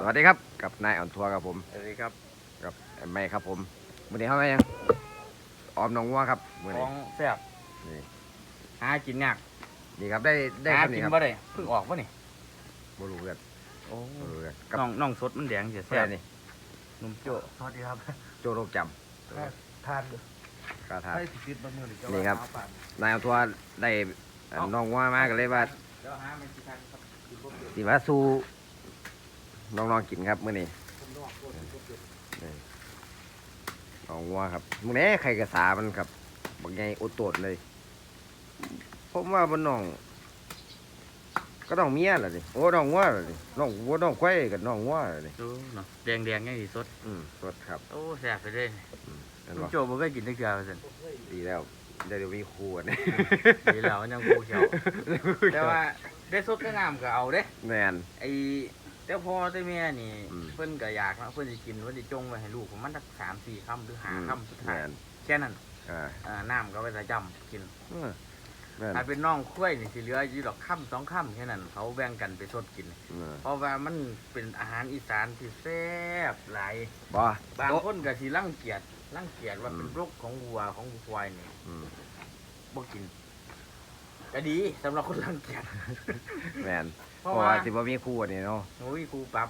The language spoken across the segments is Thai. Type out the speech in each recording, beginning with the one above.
สวัสดีครับ กับนายอ่อนทัวร์ครับผมสวัสดีครับกับไอ้ไม่ครับผมวันนี้เข้ามายังออมหน้องวัวครับวันขนี้องแซ่บนี่หากินยากนี่ครับได้ได้หาครับกินี่นครับบ่ได้เพิ่งออกป่ะนี่บรูเกันโอ้บรูเกันกับน้องน้องสดมันแดงเสียแซ่แซ่บบนี่นุ่มโจ้สวัสดีครับโจโรคจทานดูำกาทาให้ติดๆบางมือหรือจะนี่ครับว่าปานนายอ่อนทัวร์ได้เอ่อน้องวัวมากันเลยว่าเดี๋ยวหามันสิทันครับกินบ่เป็นสีว่าสู้ น้องๆกินครับมื้อนี้ผมนอกโคตรโคตรเด็ดน้องวัวครับมื้อนี้ใครกระสามันครับบักใหญ่อุดโตดเลยผมว่าบ่น้อง ก็ต้องเมียล่ะดิโอ้น้องวัวล่ะดิน้องวัวน้องควายกับน้องวัวล่ะดิดูเนาะแดงแดงๆยังสิสดอืมสดครับโอ้แซ่บไปเลยนั่นนุ่บ่มโจ้บ่เคยกินจักเทื่อว่าซั่นดีแล้วเดี๋ยวมีครูอันนี้ดีแล้วยังกูเขียวแต่ว่าได้สดได้งามก็เอาเด้แมนไอ้ เจ้าพ่อเจ้าแม่นี่ อืม เพิ่นก็อยากนะเพิ่นสิกินเพิ่นสิจงไว้ให้ลูกผมมันสัก3 4ค่ำหรือ5ค่ำสุดแมท้ายนแค่นั้นอ่าอ่าน้ำก็ไว้ใส่จำกิน เออแมนถ้าเป็นน้องคุ้ยนี่สิเหลืออยู่ดอกค่ำสองค่ำแค่นั้น เขาแบ่งกันไปสดกิน เออเพราะว่ามันเป็นอาหารอีสานที่แซ่บหลาย บ่ บางโต๊ะคนก็สิรังเกียจรังเกียจว่าอืมเป็นโรคของวัวของควายนี่อืมบ่กิน ก็ดีสำหรับคนรังเกียจ แมนเพเพราะราะว่า ว่าสิบ่มีครูอันนี้เนาะ โอ้ยครูปรับ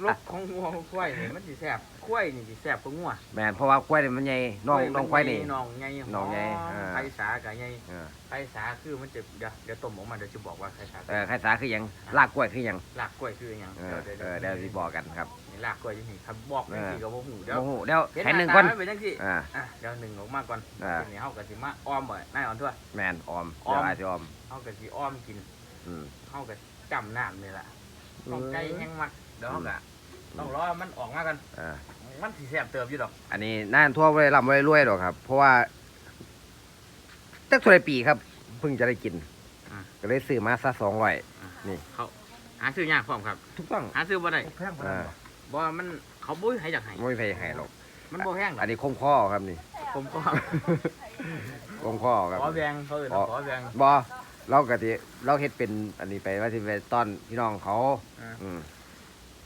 โรคของวัวของควายนี่มันสิแซ่บควายนี่สิแซ่บกว่างัวแมนเพราะว่าควายนี่มันใหญ่น้องวายน้องควายนี่ น้องใหญ่น้องใหญ่หอมอ่าไข่สาก็ใหญ่เออไข่สาคือมันจะเดี๋ยวเดี๋ยวต้มออกมาเดี๋ยวจะบอกว่าไข่สาเออใครสาคือหยังลากกล้วยคือหยังลากกล้วยคือหยังเออเออเดี๋ยวสิบอกกันครับ นี่ลากกล้วยจังซี่ครับบอกจังซี่ก็บ่ฮู้เดี๋ยวโอ้โหเดี๋ยวเห็นให้หนึ่งาคนตามัเป็นจังซี่อ่า อะเดี๋ยวหนึ่งออกมาก่อนอ่า ทีนี้เฮาก็สิมาอ้อมบ่นายอ่อนทั่ว แมนออมออม เดี๋ยวอาจสิออม เฮาก็สิอ้อมกินอืม เฮาก็จำน้ำนี่ล่ะต้องไก่แห้งมักเดี๋ยวเฮาก็ต้องรอมันออกมากันอ่า มันสิแซ่บเติบอยู่ดอก อันนี้น่านทั่วไปลำไว้รวยหรอกครับ เพราะว่าตั้งตัวปีครับเพิ่งจะได้กินก็เลยซื้อมาซะสองร้อย นี่ เขาหาซื้อยากพร้อมครับ ถูกต้อง หาซื้อบ่ได้แพงกว่านั้นอ่า บ่บ่ว่ามันเขาบ่ให้อยากให้ไม่ไปให้หรอก มันบ่แพงดออักนนี้คมข้อครับนี่ผมก็คมข้อครับ ขอแบงเขาเอิ้นว่าขอแบง บอเรากะทิเราเฮ็ดเป็นอันนี้ไปว่าสิไปต้อนพี่น้องเขาอ่า อืม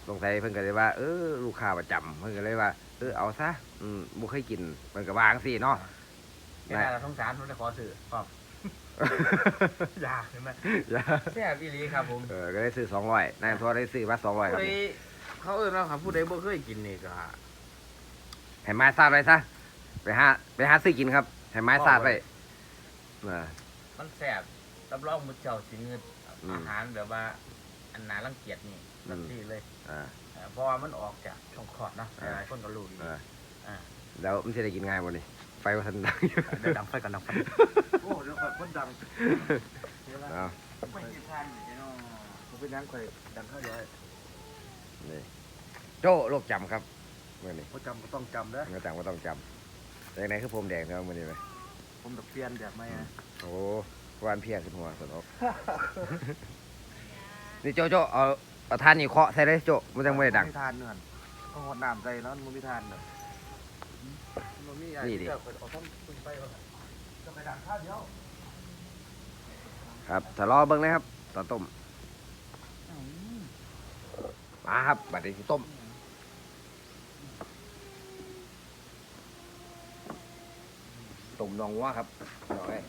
สงสัยเพิ่นก็เลยว่า เออลูกค้าประจำเพิ่นก็เลยว่า เออเอาซะอืมบ่เคยกินเพิ่นก็วาจั่งสิเนาะ แค่นั้นเราสงสารผมจะขอซื้อพร้อมอยากเห็นไหมแซ่บอีหลีครับผมเออก็เลยซื้อ200นายทัวได้ซื้อมา200ครับผู้ใดนี่ เขาเอิ้นว่าครับผู้ใดบ่เคยกินนี่ก็ให้ไม้ซาดไว้ซะไปหาไปหาซื้อกินครับให้ไม้ซาดไว้เออมันแซ่บรับรองมุดเจ้าสิเงินอืมอาหารแบบว่า อันน่ารังเกียจนี่อืมนี่เลยอ่าเออเพราะว่ามันออกจากช่องคลอดเนาะอ่าหลายคนก็รู้ดีเอออ่าแล้วมันสิได้กินง่ายบ่นี่ไฟว่าทันดังอยู่เดี๋ยวดังไฟก่อนดังไฟโอ้เดี๋ยวก่อนคนดังเดี๋ยวนะเอาไม่กินทานอยู่เนาะผมเป็นยังข่อยดังเข้าย้อย นี่โจ้โรคจำครับมื้อนี้บ่จำก็ต้องจำเด้อเมื่อต่างก็ต้องจำแต่ไหนคือผมแดงครับมื้อนี้ไหมผมดอกเปลี่ยนแบบไม่นะโอ้วานเพียขึ้นหัวสนุกนี่โจโจเอาเอาทานนี่เคาะใส่เลยโจมันยังไม่ได้ดังทานเนื่อนต้องหดน้ำใส่เนาะมันมีทานเด้อมันมีไอ้นี่ดิเจ้าเปิดเอาท่านขึ้นไปเอาจะไปดังข้าวเดียวครับถ้ารอเบิ้งนะครับตอนต้ม มาครับบัดนี้สิต้มต้มนองวัวครับน้องเอ้ย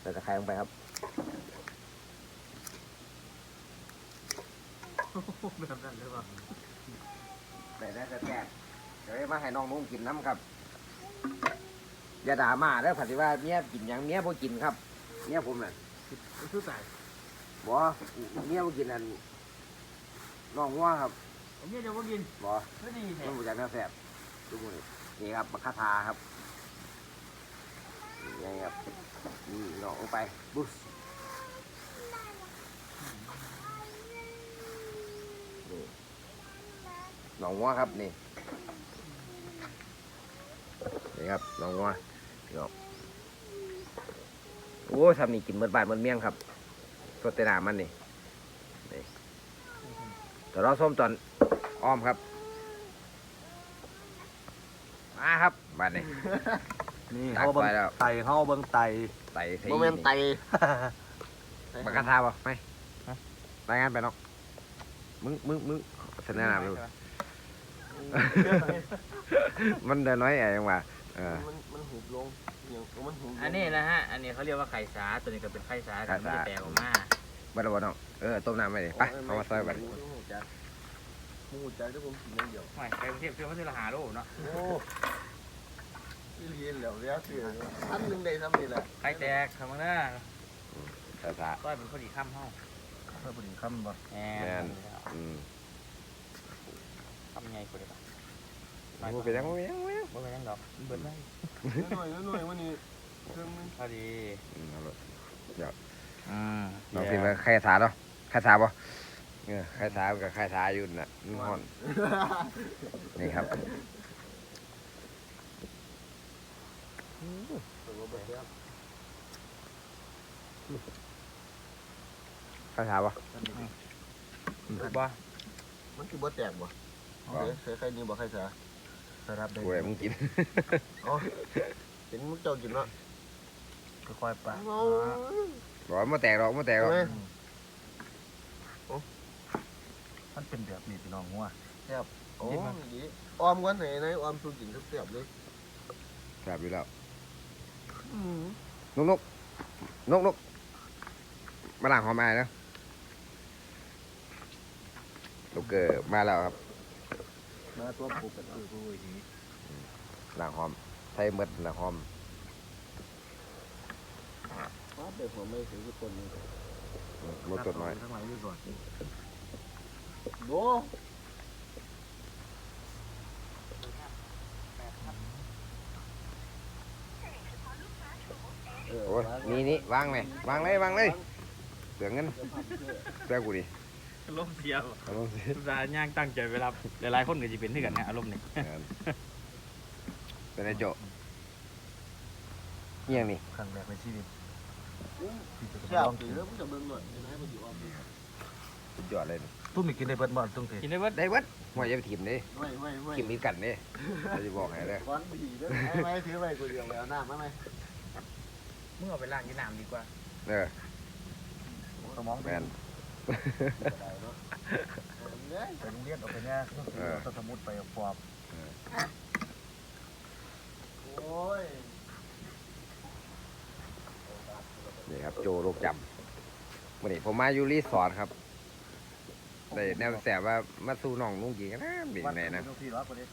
ใส่ตะไคร้ลงไปครับแบบนั้นเลยว่าแต่ได้แต่แตกเดี๋ยวมาให้น้องนุ่งกินน้ำครับ อย่าด่ามาเด้อผัดว่าเมียกินหยังเมียบ่กินครับ เมียผมน่ะชื่อใจบ่เมียบ่กินอันน้องวัวครับอันนี้เดี๋ยวว่ากินบ่ไม่ดีแท้มันบ่จากแนวแซ่บดูมื้อนี้นี่ครับบักคาทาครับนี่ครับนี่น้องลงไปบุ๊สนี่น้องวัวครับนี่นี่ครับน้องวัวพี่น้อง โอ้ทำนี่กินเบิดบาทเบิดเมี่ยงครับสดแต่หนามันนี่นี่แต่เราส้มตอนอ้อมครับ มาครับบาทนี้นี่ตักเขาเบิ่งไปแล้ว ไตเขาเบิ่งไตไต่ใส่โมเมนไตปากกาทาบ่ไม่รายงานไปเนาะมึงมึงมึงเสนอหน้าไปดู มันเดินน้อยไอ้ยังว่า เออ มันมันหุบลงอย่างมันหุบลงอันนี้นะฮะ อันนี้เขาเรียกว่าไข่สา ตัวนี้ก็เป็นไข่สากันไม่ได้แปลออกมาบัดบ่น้องเออต้มน้ำไปดิไปเอามาซอยบัดหมูจักหมูจักที่ผมกินอย่างเดียวไม่ไข่กรุงเทพซื้อมาซื้อละหาโลเนาะ โอ้ยเรียนแล้วแล้วสิอันหนึงได้ซ้ำนี่แหละไข่แตกทำมาเน้าภาษาก้อยเป็นคนอีกข้ามห้องเพื่อพอดีคำบ่แหแม่นมอืมทำไงคนเดียวมึงไปยังมึงไปยังมึงไปยัง บ่เป็นยังดอกเบิดเลยหน่อยหน่อยวันนี้เครื่องนึงพอดีอืมเอาลูกอืมลองกินไปไข่สาเนาะไข่สาบ่เออไข่สากับไข่สาอยู่น่ะมันฮ้อนนี่ครับไข่สาบ่บ่มันคือบ่แตกบ่เฮ้ยใส่ไข่นี่บ่ไข่สาใส่รับได้กูให้มึงกินอ๋อเห็นมึงเจ้ากินเนาะค่อยๆปะเอาบอกว่าบ่แตกหรอกบ่แตกหรอกใช่ไหมมันเป็นแบบนี้พี่น้องงัวโอ้ดีออมกันไหนไหนออมสูกินเสียบๆเลยแซ่บอยู่แล้วนกนกนกนกมาล้างหอมอายนะลูกเกอร์มาแล้วครับ มาตัวปูกกันคือผู้ดีล้างหอมใส่หมดล้างหอมมาดเดี๋ยวผมไม่ถือทุกคนรสจดหน้อยทั้งหลายอยู่ก่อนโบโอ้ยนี่นี่วางเลยวางเลยวางเลยเสือเงินเสือกูดิ อารมณ์เสียวเอาลงสิอุตส่าห์ย่างตั้งใจไปรับหลายๆคนก็จะเป็นที่กันนะอารมณ์นี่เป็นไงโจเงี้ยงนี่ครั้งแรกในชีวิตที่จะเสียบลองถืกิอนแล้วมันจะเบิ่งหน่อยจะให้มันอยู่ออมสุดยอดเลยนี่ตุ้มมีกินได้เบิดบ่ตุ้งเทกินได้เบิดได้เวัดหัวอย่าไปถิ่มเด้ไม่ไม่ไม่ถิ่มมีกันเด้เราจะบอกให้เลยก้อนดีแล้วไม่ถือไปกูเดียวแล้วน้ำไหมไหมมึงเอาไปล้างที่น้ำดีกว่าเออสมองแมเป็นนได้ เนาะเนี่ยไปโรงเรียนออกไปเนี่ยต้องซื้อต้องสมุดไปฟอบโอ้ยนี่ครับโจโรคจำวันนี้ผมมาอยู่รีสอร์ทครับได้แนวแสบว่ามาสู้น้องลุงกินกันนะเป็นไงนะต้องพี่รักกว่านี้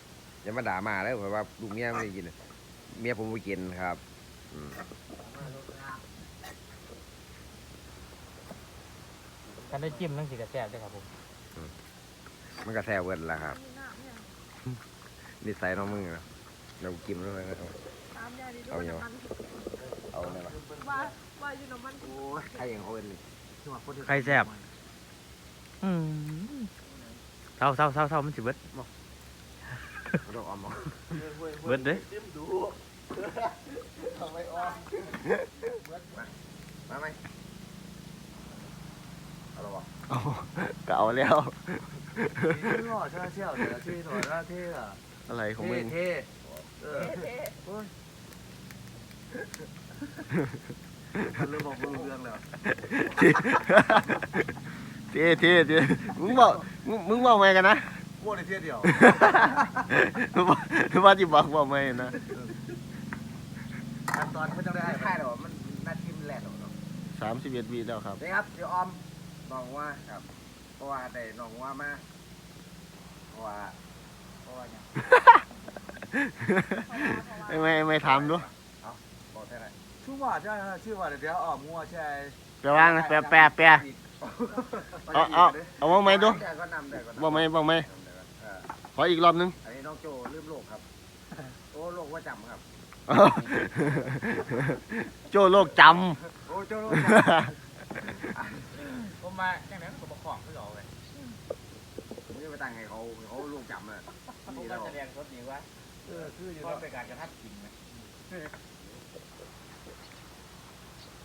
อย่ามาด่ามาเลยเพราะว่าลูกเมียไม่ได้กิน เมียผมไม่กินครับ อืมกันได้จิ้มทั้งสีกระแซ่บด้วยครับผมมันก็แซ่บเวิร์ดละครับนิสัยน้องมึงนะเรากินด้วยนะครับตามยายดีเอาอย่างวะมันเอาเนี่ยมาว่าว่าอยู่น้ำมันโอ้ยใครอย่างเขาเป็นนี่ไข่แซ่บอืมเศร้าเศร้าเศร้าเศร้ามันสิเบิดเขาต้องเออมมาเบิดเด้จิ้มดูทำไมออมมาไหมเอาละวะเก่าแล้วหล่อชาเชี่ยวแต่ละที่หน่อยละเท่อะอะไรของมึง เท่เออมันเริ่มบอกเรื่องแล้วเท่เท่เท่มึงบอกมึงมึงบอกไงกันนะพวกในเท่เดียวมึงบอกมึงว่าที่บอกบอกไงนะขั้นตอนไม่ต้องได้ใช่หรอมันน่าทิมแหลกหรอสามสิบเอ็ดวีแล้วครับ นี่ครับเดี๋ยวออม น้องว่าครับ เพราะว่าได้น้องว่ามาเพราะว่าเพราะว่าเนี่ยไม่ไม่ไม่ทำด้วยบอกแค่ไหนชื่อว่าใช่ชื่อว่าเดี๋ยวออกงัวใช่แปลว่าไงแปลแปลแปลเอาเอาเอาบอกไหมดูเดี๋ยวก็นำเดี๋ยวก็นำบอกไหมบอกไหมเออขออีกรอบนึงอันนี้น้องโจลืมโลกครับโอ้โลกว่าจำครับโจ้โลกจโอ้โจโลกำจำผ มมาจังนั้นก็บอกของคือเอาเลยผมจะไปตั้งให้เขาเขาโลกจำเลยผมนี่ก็เราแสดงสดดีว่าเออคืออยู่ก็เป็นการกระทัดจริงไหม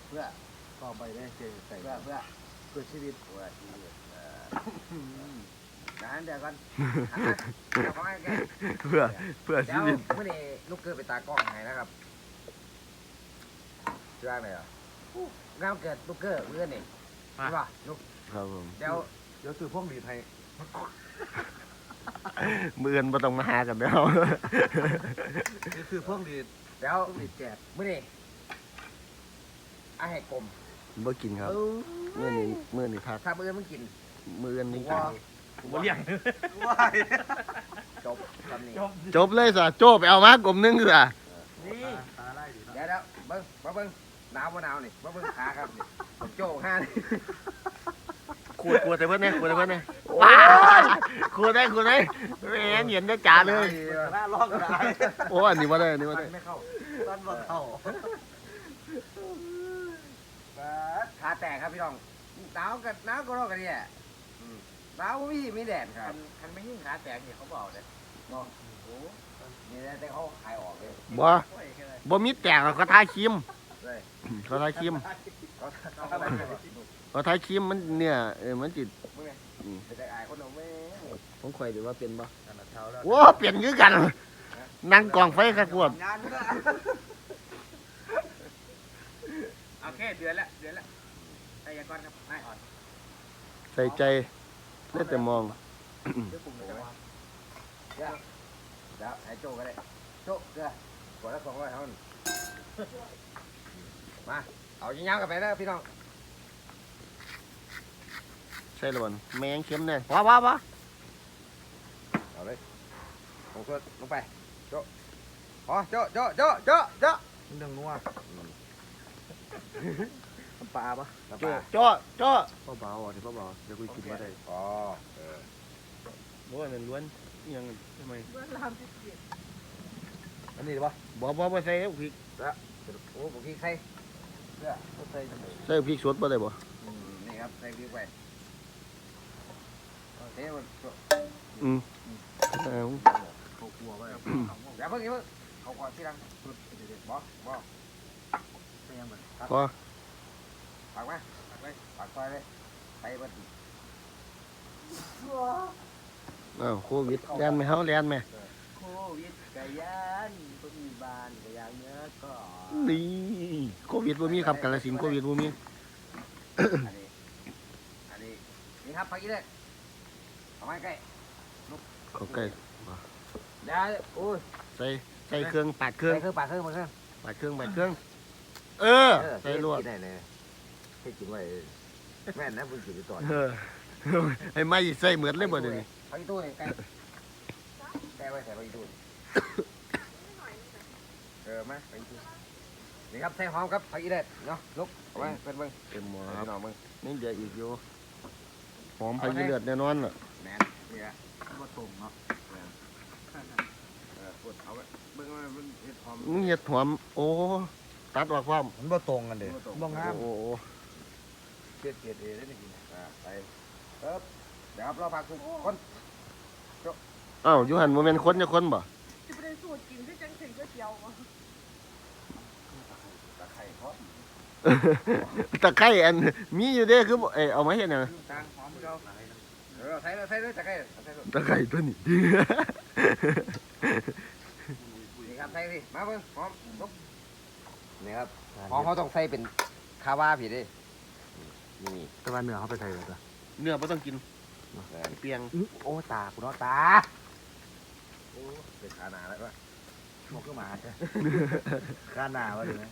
เพื่อต่อไปได้เจอใส่เพื่อเพื่อเพื่อชีวิตเพื่อที่เอ่อนั้นเดี๋ยวก่อนเดี๋ยวเขาให้แกเพื่อเพื่อเดี๋ชียววิตเมื่อนี้ลูกเกิดไปตากล้องให้นะครับจ้างเลยเหรออู้งานวันเกิดลูกเกอร์เพื่อนนี่ ใช่ป่ะลูกครับผม เดี๋ยวเดี๋ยวซื้อพวกดีไทยมือนบ่ต้องมาหากันแล้วเดี๋ยวซื้อพวกดีเดี๋ยวพวกดีแจกมื้อนี้อาให้กลมบ่กินครับ เออมื้อนี้มื้อนี้พักถ้ามื้อมึงกินมื้อนี้ว่ากูบ่เลี้ยงว้ายจบคำนี้ จบจบเลยซะโจ้ไปเอามากลมหนึงซะนี่ตาไล่ดีเนาะเดี๋ยวเดี๋ยวเบิ้งมาเบิ้งหนาวบ่หนาวนี่มาเบิ้งขาครับนี่ผม โจ้ห้านี่ขวดขวดแต่เพิ่นเนี่ยขวดแต่เพิ่นเนี่ยว้ายขวดได้ขวดได้แหมเห็นได้จ๋าเลย หน้าลอกได้โอ้อันนี้บ่ได้อันนี้บ่ได้ไม่เข้าตอนบ่เข้าขาแตกครับพี่น้องหนาวกับหนาวก็รอกันเนี่ยอืมหนาวบ่มีมีแดดคคัรับนคันไม่ยิ่งขาแตกนี่เขาบอกเลยบอกโอ้นี่แหละแต่เขาขายออกเลยบ่โอ้ยแค่นั้นบ่มีแตกหรอกเขาทาครีมเลยเขาทาครีม เขาเขาทำอะไรแบบเขาทาครีมมันเนี่ยเออมันสิตผมข่อยดีว่าเป็นบ่ขนาดเช้าเปลี่ยนคือกัน นั่งกองไฟครับพวกโอเคเดือนละเดือนละไอ้ยากรครับนายอ่อนใส่ใจได้แต่มองเดี๋ยวเดี๋ยวให้โจก็ได้โจเกลือขวดละสองร้อยเท่านั้นมา เอายิงยาวๆกันไปแล้วพี่น้องใช่แล้วบ่แมงเข็มเนี่ยว้าวว้าวว้าเอาเลยลงตัวลงไปโจ้พอโจ้โจ้โจ้โจ้โจ้เรื่องนัวปลาปะน้ำปโจ้ลาโจ้โจ้พ่อเบาอะที่พ่อเบาเดี๋ยวคุยกินมาได้พอเออบ่นั่นล้วนอิหยังทำไมเมื่อลามที่เกียรอันนี้ดีปะบ่บ่บ่ใส่พริกโอ้ผมพริกใส่ เกลือใส่จังเลยใส่พริกสดบ่ได้บ่อืมนี่ครับใส่พริกไปโอเคมันอืมเอาเขากลัวไว้อย่าเพิ่งอย่าเพิ่งเขาก่อนที่รังสุดเด็ดๆบอกบอกใส่ยังไงพอฝากมาฝากเลยฝากซอยเลยไปเบัดอ้าวโควิดแล่นไหมเฮาแล่นไหมโควิดกะยานก็มีบ้านกะยานเนื้อก็นี่ โควิดบ่มีครับกาฬสินธุ์โควิดบ่มี อันนี้ อันนี้ นี่ครับพักอีกเลยเอาไม้ใกล้เข้าใกล้เดี๋ยวโอ้ยใส่ใส่เครื่องปาดเครื่องใส่เครื่องปาดเครื่องมาเครื่องปาดเครื่องปาดเครื่องเออใส่ลวดกินได้เลยให้กินไว้แม่นนะเพิ่งกินไปก่อนเออไอ้ไม้ใส่เหมือนเลยบ่เดี๋ยวนี้พักอีตู้นี่ใกล้ใกล้ไว้ใส่พักอีตู้เออมาพักอีตู้ นี่ครับใส่หอมครับพักอีเด็ดเนาะลุกเอาไว้เป็นเบิ้งเต็มหมอเอาครับพี่น้องเบิ้งนี่เดี๋ยวอีกอยู่หอมไปเลือดแน่นอนล่ะแมนนี่ละก็ตรงเนาะเออกดเอาไว้เบิ้งว่ามันเห็ดหอมมึงเฮ็ดหอมโอ้ตัดออกความมันบ่ตรงกันเด้บ่งามโอ้โอ้เกลียดเกลียดเอได้นี่กินอ่าไปเอิบเดี๋ยวครับเราพักทุกคนอ้าวอยู่หันบ่แม่นคนจะคนบ่จะไปได้สูตรกินที่จังถึงก็เจียวอะตะไคร้พร้อมตะไคร้อันมีอยู่เด้คือบ่เอ้ยเอามาเฮ็ดหยังจางหอมเราเออใส่เลยใส่เลยตะไคร้ใส่เลยตะไคร้ตัวนี้ นี่ครับใส่สิมาเบิ้งหอมลุกนี่ครับหอมเขาต้องใส่เป็นคาวาผิดดินี่แต่ว่าเนื้อเขาไปใส่เลยจ้ะเนื้อบ่ต้องกินเออเปียง โอ้ตากูเนาะตาโอ้เป็นขาหนาแล้ววะ หมกก็มาจ้ะข้าหน้าวะดิไหม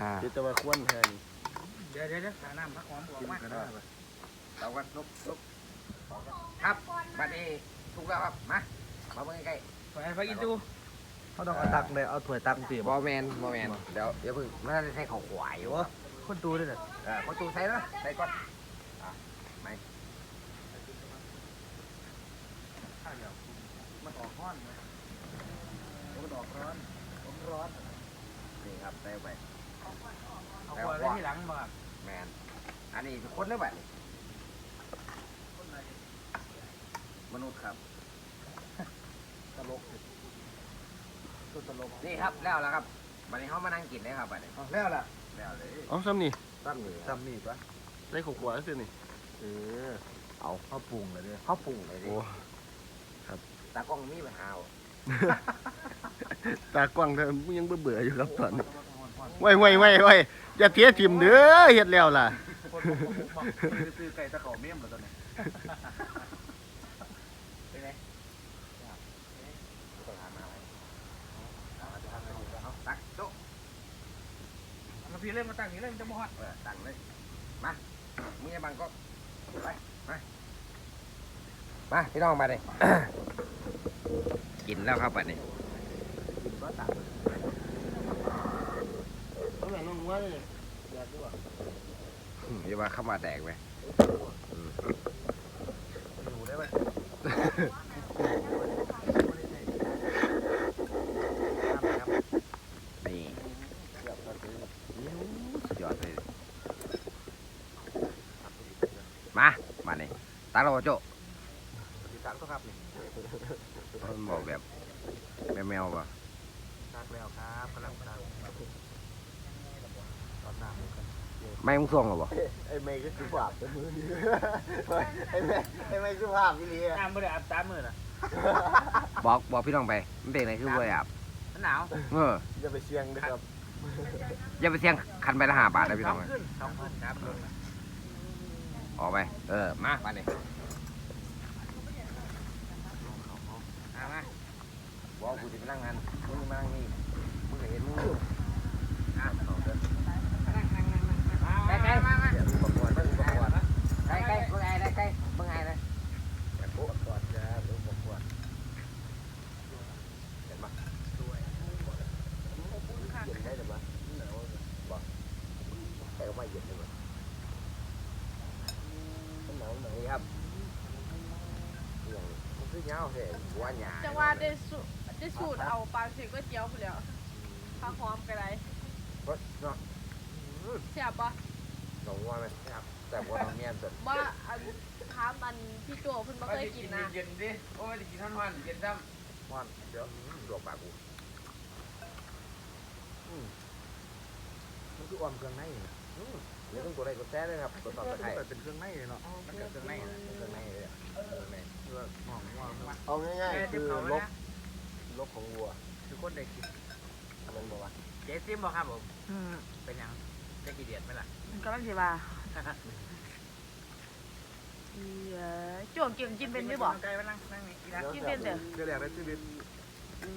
อ่าเดี๋ยวจะว่าควรแทนเดี๋ยวเดี๋ยวเดี๋ยวหาน้ำพักหอมบวกกินมาก็ได้ปะเอากันลุกลุกครับบัดนี้ถูกแล้วครับ มา มาเบิ้งใกล้ไปไปกินจูเขาต้องเอาตักเลยเอาถ้วยตักสิๆบอแมนบอแมนเดี๋ยวเดี๋ยวเพิ่งมันจะใส่ข้าวขวายอยู่วะคนดูด้วยเนี่ยเออคนตูใส่นะใส่ก่อน มัน ออกห้อนเลยมันออกร้อน ผมร้อนนี่ครับใส่ไปเอาขวดไว้ที่หลังบ่ครับแมนอันนี้คือคนหรือเปล่านี่มนุษย์ครับ ตลกตัวตลกนี่ครับแล้วแล้วครับวันนี้เขามานั่งกินเลยครับวันนี้เอาแล้วล่ะแล้วเลยเอาซ้ำนี่ตั้งนี่จำนี่ปะใส่ข้าวคั่วซื่อนี่เออเอาข้าวปรุงเลยเด้อเขาปรุงเลยดิโอ้ ตากล้องมีปัญหาบ่ตากว้างเธอมึงยังเบื่อๆอยู่ครับตอนนี้ไว้ไว้ไว้ไว้อย่าเทียทิมเด้อเฮ็ดแล้วล่ะ คนบอกซื้อไก่ตะเขาเมี่ยมเหรอตอนนี้เป็นไงต้องหามาไว้เอาเอาเอาเอาตักโต๊ะมาพี่เล่นมาตั้งนี้เล่นจะมอดเออตั้งเลย มามึงอย่าบังก็ไปมามาพี่น้องมาเลย กินแล้วครับบัดนี้อาแม่น้องว่าเลยอยากดูอะอย่ามาเข้ามาแตกไปอยู่ได้ไหมนี่สุดยอดเลยมา มานี่ตาโรโจ สีสันก็ครับนี่ มัน บอกแบบแมวๆป่ะตักแล้วครับกำลังตักตอนน้ำกันไม่มึงส่งหรอบ่ไอ้เมย์ก็สุภาพแต่มือนี้ไอ้เมย์ไอ้เมย์สุภาพพี่ลีน้ำไม่ได้อาบตามมือนะบอกบอกพี่น้องไป มันเป็นอะไรคือบ่อยอาบมันหนาวเอออย่าไปเชียงนะครับอย่าไปเสี่ยงคันไปละห้าบาทนะพี่สน้อองงขึ้นสองขึ้นครับลงมาออกไป เออ มามานี่เอามา บอกกูจะไปนั่งงานมึงมานั่งนี่มึงก็เห็นมึงนั่งนั่งนั่งนั่งมามาเดี๋ยวมึงประกวดมึงประกวดใกล้ใกล้มึงไงได้ใกล้มึงไงได้แต่กูประกวดจะมึงประกวดเห็นปะเย็นได้หรือเปล่าหนาวบอกแต่ก็ไม่เย็นเลยมั้ยหนาวหนาวครับอย่างมันคือเงาเหรอว่าหยาจังว่าได้สู ได้สูตรเอาปลาสิก๋วยเตี๋ยวไปแล้วข้าวหอมกันไรเฮ้ยเนาะเสียบปะหนองว่าไหมครับ แต่ว่าน้องเมียนสุดว่าอันถามอันพี่โจเพิ่นบ่เคยกินนะเย็นดิโอ้ยกินท่อนๆเย็นซ้มันเดี๋ยวหลวกปากกูมันคืออ่อมเครื่องในเดี๋ยวต้องกดไลค์กดแชร์ด้วยครับกดซับสไครต์เป็นเครื่องในเนาะำมันเกิดเครื่องในนะเครื่องในเลยอะเครื่องใน เพื่อหอมว่า เอาง่ายๆคือลบ ลบของวัวคือคนเด็กกินมันบอกว่าเจ๊ซิมบอกครับผมเป็นยังได้กี่เดือนไหมล่ะมันกำลังสิว่าเออโจงกินกินเป็นด้วยบ่ ใจมานั่งนั่งนี่อีรักกินเป็นเด้อเรื่องแรกในชีวิต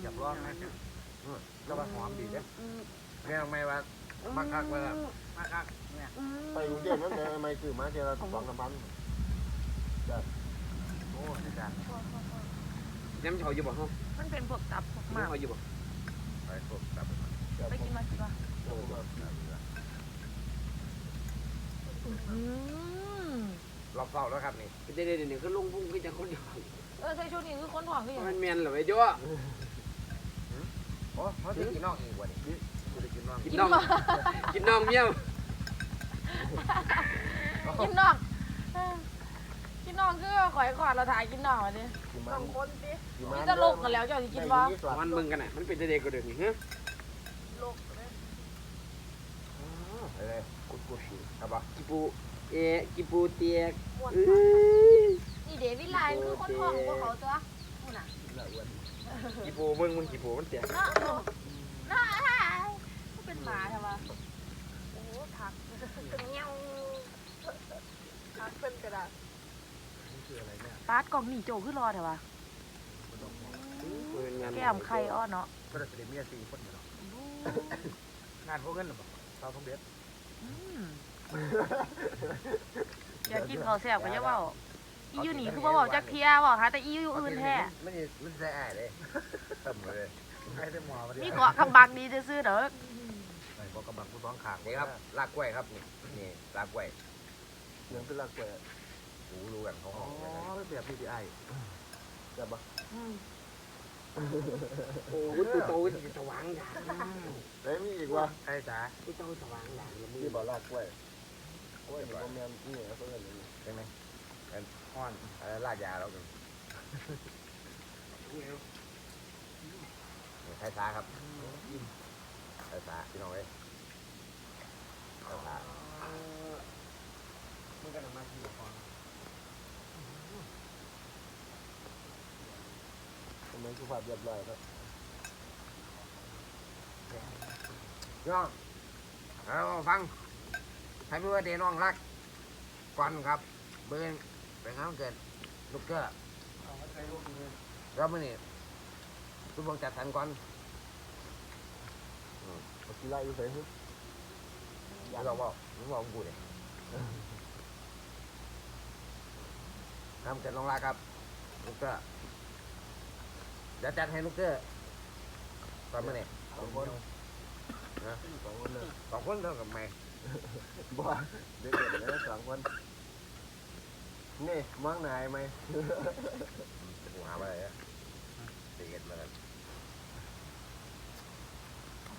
จับรองนะแล้วว่าหอมดีเนี่ยแม่งไม่ว่ามักคักว่ามาครับเนี่ยไปกรุงเทพนั่นแหละไม่คือมาเจอละสองสามพันโอ้อาจารย์ น้ำเขาอยู่บ่ห้องมันเป็นพวกตับพวกหมากเขาอยู่บ่ไปพวกตับไปกินมากินมาอืมรอบเฝ้าแล้วครับนี่เดี๋ยวเดี๋ยวเดี๋ยวคือลุงพุ่งขึ้นจากคนเดียวเออใส่ชุดนี้คือคนท้องคือหยังมันเมียนเหรอไอ้จ้ะโอ้เขาจะกินนอกอีกว่านี่กูได้กินน้องกินน้องกินน้องเมียวกินน่องเออกิ นน่องคือข่อยขอดเราถ่ายกินน่องอันนี้กี่บามันงคนสิกี่มีมันแต่โลกกันแล้วเจ้าสิกินบ่มันมึงกันน่ะมันเป็นเด็กกว่าเดิมนี่ฮะโลกเลยเลยกุดกุดครับปะกิปูเอกิปูเตียกม่วนเอ้มากยนี่เดวิดไลน์คือคนท้องพวกเขาตัวนู่นน่ะกิปูมึงมึงกิปูมันเตียกน่าน่าก็เป็นหมาใช่ปะโอ้ถักเงี้ยวถักเป็นกระดาษ คืออะไรเนี่ยปาดกล่องหนีโจขึ้นรอเถอะวะแก้มไข่อ้อเนาะก็ได้เมียสี่คนอยู่เนาะงานพวกเงินหรือเปล่าเราต้องเบ็ดอืมอยากกินข้าวแซ่บก็จะเว่าอีอยู่นี่คือบ่บอกจักเทียบอกหาแต่อีอยู่อื่นแท้ไม่ได้ไม่ได้อ้ายเลยต่ำเลยให้ได้หมอมาดิมีเกาะกำบังดีซื่อๆเด้อไหนบอกกำลังผู้ท้องขางนี่ครับลากกล้วยครับนี่นี่ลากกล้วยเหมือนเป็นหลักแปดหู รู้กันเขาอ๋ห้อองเลยนะไม่แบบพีดีไอแต่บ่โอ้ยกูโตจะสว่างอย่างได้มีอีกวะใช่จ้ากูโตสว่างอย่างละมือที่บ่ลากกล้วยกล้วยนี่บ่แม่นนี่เหรอเพิ่นอย่างนี้ใช่ไหมอ่อนเออลากยาเรากันใช้ช้าครับใช้ช้าพี่น้องเอ้ยใช้ช้ามึงกันมาที่ก่อน ทำไมสุภาพเรียบร้อยครับน้องเอาฟังให้พี่ว่าเดน้องรักก่อนครับ เบิ่งเป็นงานวันเกิดลูกเกอร์แล้วมื้อนี้ทุกวงจัดสรรก่อนกีฬาอยู่ไหนอย่าลองบอกมึงบอกกูเลยทำเกิดน้องรักครับลูกเกอร์ เดี๋ยวจัดให้ลูกเกอร์ก่อนมื้อนี้สองคนนะสองคนเลยสองคนเท่ากับแม่บ่เด็กๆแล้วสองคน นี่มังนายไหมกูหาอะไรอะตีกันมาแล้ว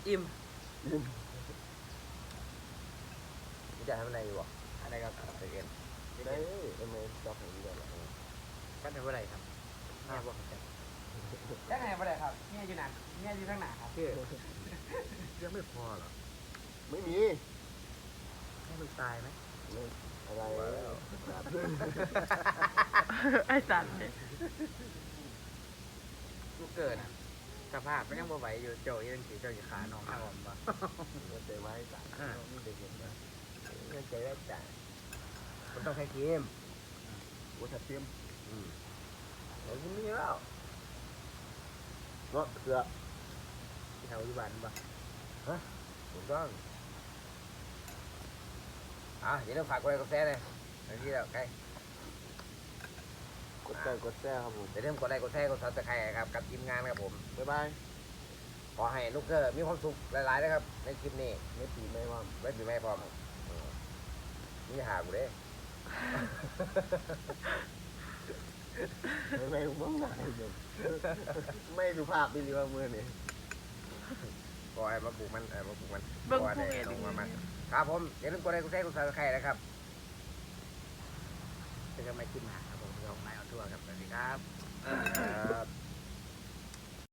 อิ่มมึงจะทำอะไรอยู่บ่อะไรครับตีกันได้เอ็มเอสจับผมได้แล้วก็ทำอะไรครับแม่บอกผมจะ ยังไงบ่ได้ครับแม่อยู่ไหนแม่อยู่ข้างหน้าครับคือยังไม่พอหรอไม่มีแม่มันตายไหมอะไรไอ้สัตว์เนี่ยลูกเกิดนะสภาพมันยังบ่ไหวอยู่โจยังสีโจอยู่ขาน้องข้าวผมบ่ใจไว้จ้ะไม่ได้เห็นนะเงินใจได้จ่ายมันต้องใช้เกมวัฒนเทียมเดี๋ยวกูมีแล้ว เนาะเสือที่แถวอยู่บ้านบ่ถูกต้องอะอย่าลืมฝากกดไลค์กดแชร์เลยในที่แล้วใกล้กดใจกดแซ่ครับผมอย่าลืมกดไลค์กดแชร์กดซับสไครต์ครับกับทีมงานครับผม บ๊ายบายขอให้ลูกเกอร์มีความสุขหลายๆนะครับ ในคลิปนี้ไม่ตีไม่ว่างไว้ปีใหม่พร้อมเออมีหากูเด้ ไม่ไม่มังนายเดี๋ยวไม่สุภาพดีหรือว่ามือนี่ก็ให้มาปลูกมันเออมาปลูกมันเบิ่งก็ผู้ได้เอ็ดลงมามันครับผมอย่าลืมกดไลค์กดแชร์กดซับสไครต์นะครับจะก็ไม่ขึ้นมาครับผมเราไม่เอาทั่วครับสวัสดีครับครับ